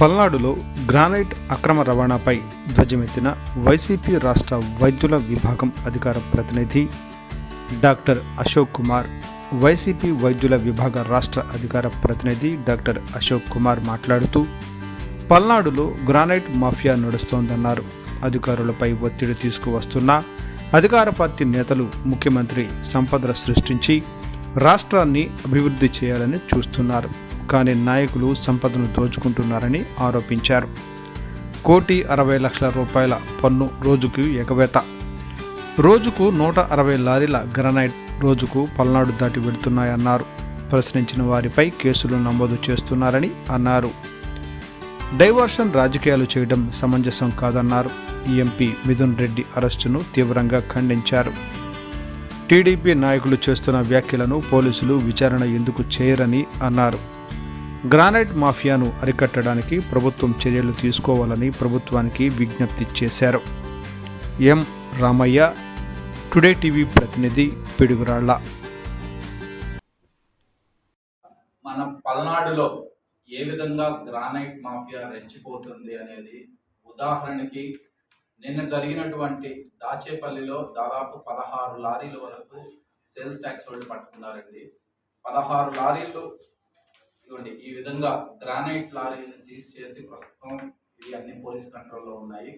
పల్నాడులో గ్రానైట్ అక్రమ రవాణాపై ధ్వజమెత్తిన వైసీపీ రాష్ట్ర వైద్యుల విభాగం అధికార ప్రతినిధి డాక్టర్ అశోక్ కుమార్ వైసీపీ వైద్యుల విభాగ రాష్ట్ర అధికార ప్రతినిధి డాక్టర్ అశోక్ కుమార్ మాట్లాడుతూ పల్నాడులో గ్రానైట్ మాఫియా నడుస్తోందన్నారు. అధికారులపై ఒత్తిడి తీసుకువస్తున్న అధికార పార్టీ నేతలు ముఖ్యమంత్రి సంపదలు సృష్టించి రాష్ట్రాన్ని అభివృద్ధి చేయాలని చూస్తున్నారు. కానీ నాయకులు సంపదను దోచుకుంటున్నారని ఆరోపించారు. కోటి అరవై లక్షల రూపాయల పన్ను రోజుకు ఎగవేత. రోజుకు నూట అరవై లారీల గ్రనైట్ రోజుకు పల్నాడు దాటి వెళుతున్నాయన్నారు. ప్రశ్నించిన వారిపై కేసులు నమోదు చేస్తున్నారని అన్నారు. డైవర్షన్ రాజకీయాలు చేయడం సమంజసం కాదన్నారు. ఎంపీ మిథున్ రెడ్డి అరెస్టును తీవ్రంగా ఖండించారు. టీడీపీ నాయకులు చేస్తున్న వ్యాఖ్యలను పోలీసులు విచారణ ఎందుకు చేయరని అన్నారు. గ్రానైట్ మాఫియాను అరికట్టడానికి ప్రభుత్వం చర్యలు తీసుకోవాలని ప్రభుత్వానికి విజ్ఞప్తి చేశారు. ఎం. రామయ్య టుడే టీవీ ప్రతినిధి పిడుగురాళ్ళ మన పల్నాడులో ఏ విధంగా గ్రానైట్ మాఫియా రెచ్చిపోతుంది అనేది ఉదాహరణకి నిన్న జరిగినటువంటి దాచేపల్లిలో దాదాపు పదహారు లారీల వరకు సేల్స్ ట్యాక్స్ వాళ్ళు పట్టుకున్నారండి. పదహారు లారీలు ఇవ్వండి ఈ విధంగా గ్రానైట్ లారీని సీజ్ చేసి ప్రస్తుతం ఇవి అన్ని పోలీస్ కంట్రోల్లో ఉన్నాయి.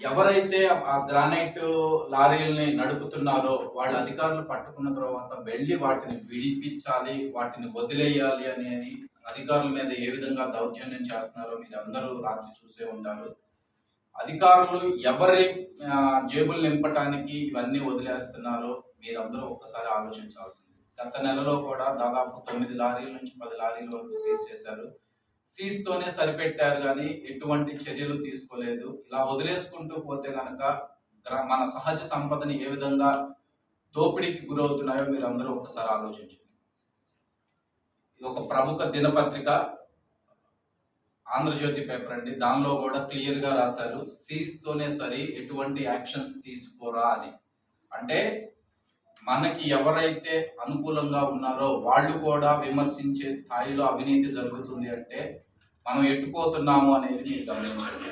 ఎవరైతే ఆ గ్రానైట్ లారీల్ని నడుపుతున్నారో వాళ్ళ అధికారులు పట్టుకున్న తర్వాత వెళ్ళి వాటిని విడిపించాలి వాటిని వదిలేయాలి అనేది అధికారుల మీద ఏ విధంగా దౌర్జన్యం చేస్తున్నారో మీరు అందరూ రాత్రి చూసే ఉంటారు. అధికారులు ఎవరి జేబులు నింపటానికి ఇవన్నీ వదిలేస్తున్నారో మీరందరూ ఒక్కసారి ఆలోచించాల్సింది. గత నెలలో కూడా దాదాపు తొమ్మిది లారీల నుంచి పది లారీల వరకు సీజ్ చేశారు. సీజ్ తోనే సరిపెట్టారు కానీ ఎటువంటి చర్యలు తీసుకోలేదు. ఇలా వదిలేసుకుంటూ పోతే కనుక మన సహజ సంపదని ఏ విధంగా దోపిడీకి గురవుతున్నాయో మీరు అందరూ ఒకసారి ఆలోచించండి. ఇది ఒక ప్రముఖ దినపత్రిక ఆంధ్రజ్యోతి పేపర్ అండి. దానిలో కూడా క్లియర్గా రాశారు సీజ్ తోనే సరి ఎటువంటి యాక్షన్స్ తీసుకోరా అని. అంటే మనకి ఎవరైతే అనుకూలంగా ఉన్నారో వాళ్ళు కూడా విమర్శించే స్థాయిలో అవినీతి జరుగుతుంది అంటే మనం ఎట్టుపోతున్నాము అనేది మీరు గమనించండి.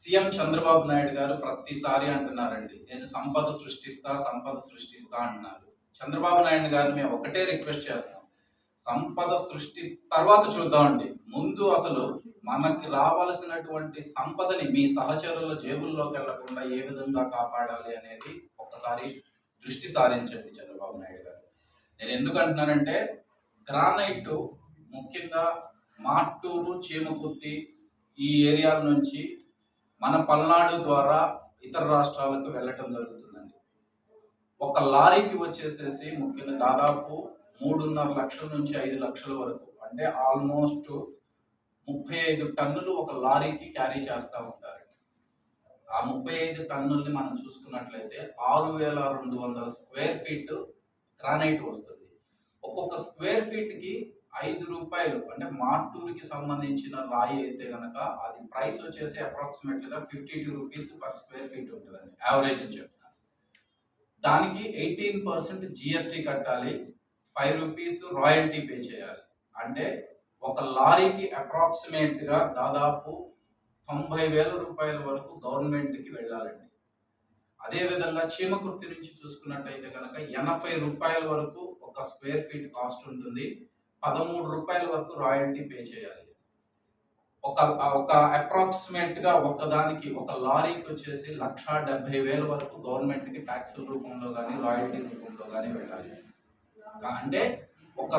సీఎం చంద్రబాబు నాయుడు గారు ప్రతిసారి అంటున్నారండి నేను సంపద సృష్టిస్తా సంపద సృష్టిస్తా అంటున్నారు. చంద్రబాబు నాయుడు గారిని మేము ఒకటే రిక్వెస్ట్ చేస్తాం. సంపద సృష్టి తర్వాత చూద్దామండి. ముందు అసలు మనకి రావాల్సినటువంటి సంపదని మీ సహచరుల జేబుల్లోకి వెళ్ళకుండా ఏ విధంగా కాపాడాలి అనేది ఒక్కసారి దృష్టి సారించండి చంద్రబాబు నాయుడు గారు. నేను ఎందుకు అంటున్నానంటే గ్రానైట్ ముఖ్యంగా మాట్టూరు చీమకుర్తి ఈ ఏరియాల నుంచి మన పల్నాడు ద్వారా ఇతర రాష్ట్రాలకు వెళ్ళటం జరుగుతుందండి. ఒక లారీకి వచ్చేసేసి ముఖ్యంగా దాదాపు మూడున్నర లక్షల నుంచి ఐదు లక్షల వరకు అంటే ఆల్మోస్ట్ ముప్పై ఐదు టన్నులు ఒక లారీకి క్యారీ చేస్తూ ఉంటారు. ఆ ముప్పై ఐదు టన్నుల్ని మనం చూసుకున్నట్లయితే ఆరు వేల రెండు వందల స్క్వేర్ ఫీట్ గ్రానైట్ వస్తుంది. ఒక్కొక్క స్క్వేర్ ఫీట్కి ఐదు రూపాయలు అంటే మార్టూరుకి సంబంధించిన రాయి అయితే కనుక అది ప్రైస్ వచ్చేసి అప్రాక్సిమేట్గా fifty two rupees per square feet ఉంటుందండి యావరేజ్ చెప్తాను దానికి ఎయిటీన్ పర్సెంట్ జిఎస్టీ కట్టాలి ఫైవ్ రూపీస్ రాయల్టీ పే చేయాలి. అంటే ఒక లారీకి అప్రాక్సిమేట్గా దాదాపు తొంభై వేల రూపాయల వరకు గవర్నమెంట్కి వెళ్ళాలండి. అదేవిధంగా చీమకృతి చీమకుర్తి నుంచి చూసుకున్నట్టయితే కనుక ఎనభై రూపాయల వరకు ఒక స్క్వేర్ ఫీట్ కాస్ట్ ఉంటుంది. పదమూడు రూపాయల వరకు రాయల్టీ పే చేయాలి. ఒక ఒక అప్రాక్సిమేట్గా ఒకదానికి ఒక దానికి ఒక లారీకి వచ్చేసి లక్ష డెబ్బై వేల వరకు గవర్నమెంట్కి ట్యాక్స్ రూపంలో కానీ రాయల్టీ రూపంలో కానీ వెళ్ళాలి. అంటే ఒక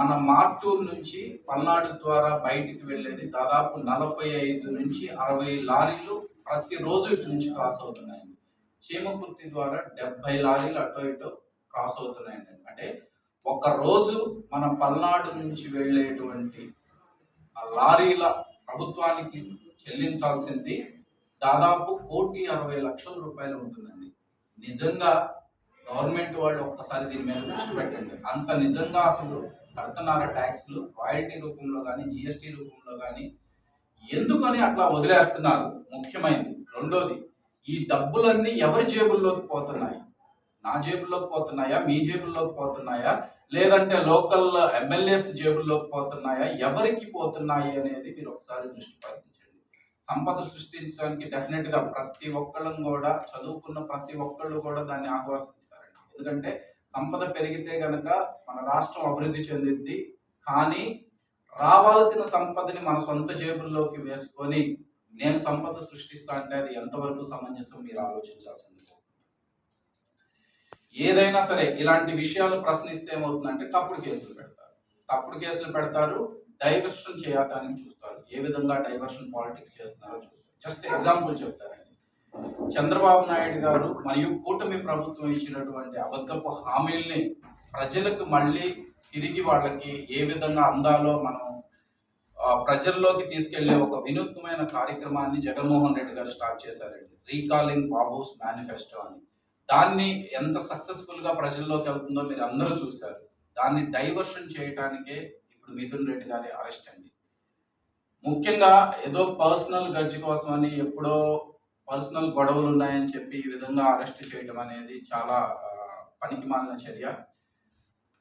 మన మార్టూర్ నుంచి పల్నాడు ద్వారా బయటికి వెళ్ళేది దాదాపు నలభై ఐదు నుంచి అరవై లారీలు ప్రతిరోజు ఇటు నుంచి క్రాస్ అవుతున్నాయి. చీమకుర్తి ద్వారా డెబ్బై లారీలు అటు ఇటు క్రాస్ అవుతున్నాయండి. అంటే ఒక రోజు మన పల్నాడు నుంచి వెళ్ళేటువంటి ఆ లారీల ప్రభుత్వానికి చెల్లించాల్సింది దాదాపు కోటి అరవై లక్షల రూపాయలు ఉంటుందండి. నిజంగా గవర్నమెంట్ వాళ్ళు ఒక్కసారి దీని మీద దృష్టి పెట్టండి. అంత నిజంగా అసలు కడుతున్నారు ట్యాక్స్లు రాయల్టీ రూపంలో కానీ జిఎస్టీ రూపంలో కానీ. ఎందుకని అట్లా వదిలేస్తున్నారు? ముఖ్యమైనది. రెండోది ఈ డబ్బులన్నీ ఎవరి జేబుల్లోకి పోతున్నాయి? నా జేబుల్లోకి పోతున్నాయా? మీ జేబుల్లోకి పోతున్నాయా? లేదంటే లోకల్ ఎమ్మెల్యేస్ జేబుల్లోకి పోతున్నాయా? ఎవరికి పోతున్నాయి అనేది మీరు ఒకసారి దృష్టి పట్టించండి సంపద సృష్టించడానికి డెఫినెట్గా ప్రతి ఒక్కళ్ళం కూడా చదువుకున్న ప్రతి ఒక్కళ్ళు కూడా దాన్ని ఆహ్వానిస్తారండి ఎందుకంటే సంపద పెరిగితే గనక మన రాష్ట్రం అభివృద్ధి చెందింది కానీ రావాల్సిన సంపదని మన సొంత జేబుల్లోకి వేసుకొని నేను సంపద సృష్టిస్తా అంటే అది ఎంతవరకు సమంజసం మీరు ఆలోచించాల్సింది? ఏదైనా సరే ఇలాంటి విషయాలు ప్రశ్నిస్తే ఏమవుతుందంటే తప్పుడు కేసులు పెడతారు. తప్పుడు కేసులు పెడతారు డైవర్షన్ చేయడానికి చూస్తారు. ఏ విధంగా డైవర్షన్ పాలిటిక్స్ చేస్తున్నారో చూస్తారు. జస్ట్ ఎగ్జాంపుల్ చెప్తారండి చంద్రబాబు నాయుడు గారు మరియు కూటమి ప్రభుత్వం ఇచ్చినటువంటి అబద్ధపు హామీల్ని ప్రజలకు మళ్ళీ తిరిగి వాళ్ళకి ఏ విధంగా అందాలో మనం ప్రజల్లోకి తీసుకెళ్ళే ఒక వినూత్నమైన కార్యక్రమాన్ని జగన్మోహన్ రెడ్డి గారు స్టార్ట్ చేశారండి. రీకాలింగ్ బాబూస్ మేనిఫెస్టో అని. దాన్ని ఎంత సక్సెస్ఫుల్గా ప్రజల్లోకి వెళ్తుందో మీరు అందరూ చూశారు. దాన్ని డైవర్షన్ చేయడానికే ఇప్పుడు మిథున్ రెడ్డి గారి అరెస్ట్ అండి. ముఖ్యంగా ఏదో పర్సనల్ గడ్జి కోసం అని ఎప్పుడో పర్సనల్ గొడవలు ఉన్నాయని చెప్పి ఈ విధంగా అరెస్ట్ చేయడం అనేది చాలా పనికి మాలిన చర్య.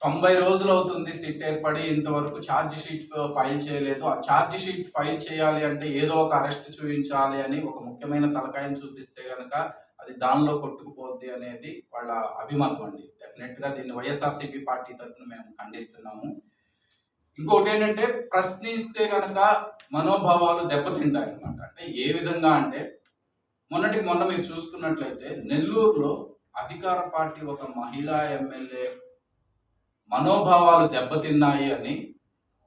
తొంభై రోజులు అవుతుంది సిట్ ఏర్పడి ఇంతవరకు ఛార్జ్ షీట్ ఫైల్ చేయలేదు. ఆ ఛార్జ్ షీట్ ఫైల్ చేయాలి అంటే ఏదో ఒక అరెస్ట్ చూపించాలి అని ఒక ముఖ్యమైన తలకాయని చూపిస్తే కనుక అది దానిలో కొట్టుకుపోద్ది అనేది వాళ్ళ అభిమతం అండి. డెఫినెట్గా దీన్ని వైఎస్ఆర్సీపీ పార్టీ తరఫున మేము ఖండిస్తున్నాము. ఇంకొకటి ఏంటంటే ప్రశ్నిస్తే కనుక మనోభావాలు దెబ్బతింటాయి అనమాట అంటే ఏ విధంగా అంటే మొన్నటి మొన్న మీరు చూసుకున్నట్లయితే నెల్లూరులో అధికార పార్టీ ఒక మహిళా ఎమ్మెల్యే మనోభావాలు దెబ్బతిన్నాయి అని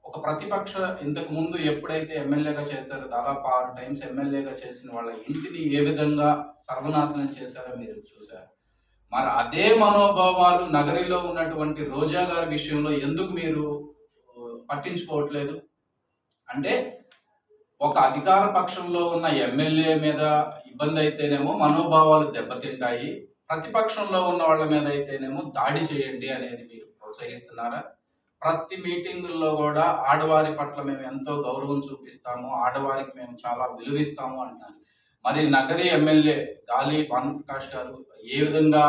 ఒక ప్రతిపక్ష ఇంతకు ముందు ఎప్పుడైతే ఎమ్మెల్యేగా చేశారో దాదాపు ఆరు టైమ్స్ ఎమ్మెల్యేగా చేసిన వాళ్ళ ఇంటిని ఏ విధంగా సర్వనాశనం చేశారో మీరు చూశారు. మరి అదే మనోభావాలు నగరిలో ఉన్నటువంటి రోజా గారి విషయంలో ఎందుకు మీరు పట్టించుకోవట్లేదు? అంటే ఒక అధికార పక్షంలో ఉన్న ఎమ్మెల్యే మీద ఇబ్బంది అయితేనేమో మనోభావాలు దెబ్బతింటాయి. ప్రతిపక్షంలో ఉన్న వాళ్ళ మీద అయితేనేమో దాడి చేయండి అనేది మీరు ప్రోత్సహిస్తున్నారా? ప్రతి మీటింగుల్లో కూడా ఆడవారి పట్ల మేము ఎంతో గౌరవం చూపిస్తాము ఆడవారికి మేము చాలా విలువిస్తాము అంటున్నారు. మరి నగరి ఎమ్మెల్యే గాలి భానుప్రకాష్ గారు ఏ విధంగా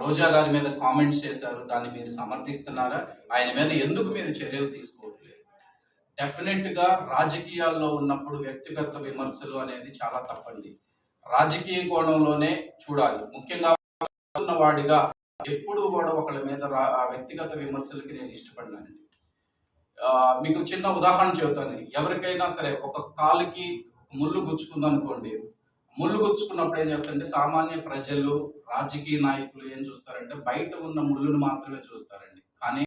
రోజా గారి మీద కామెంట్స్ చేశారు? దాన్ని మీరు సమర్థిస్తున్నారా? ఆయన మీద ఎందుకు మీరు చర్యలు తీసుకోవచ్చు డెఫినెట్గా రాజకీయాల్లో ఉన్నప్పుడు వ్యక్తిగత విమర్శలు అనేది చాలా తప్పండి. రాజకీయ కోణంలోనే చూడాలి. ముఖ్యంగా వాడిగా ఎప్పుడు కూడా ఒకళ్ళ మీద రా- ఆ వ్యక్తిగత విమర్శలకి నేను ఇష్టపడినానండి. మీకు చిన్న ఉదాహరణ చెబుతాను. ఎవరికైనా సరే ఒక కాలుకి ముళ్ళు గుచ్చుకుందనుకోండి ముళ్ళు గుచ్చుకున్నప్పుడు ఏం చేస్తారంటే సామాన్య ప్రజలు రాజకీయ నాయకులు ఏం చూస్తారంటే బయట ఉన్న ముళ్ళును మాత్రమే చూస్తారండి. కానీ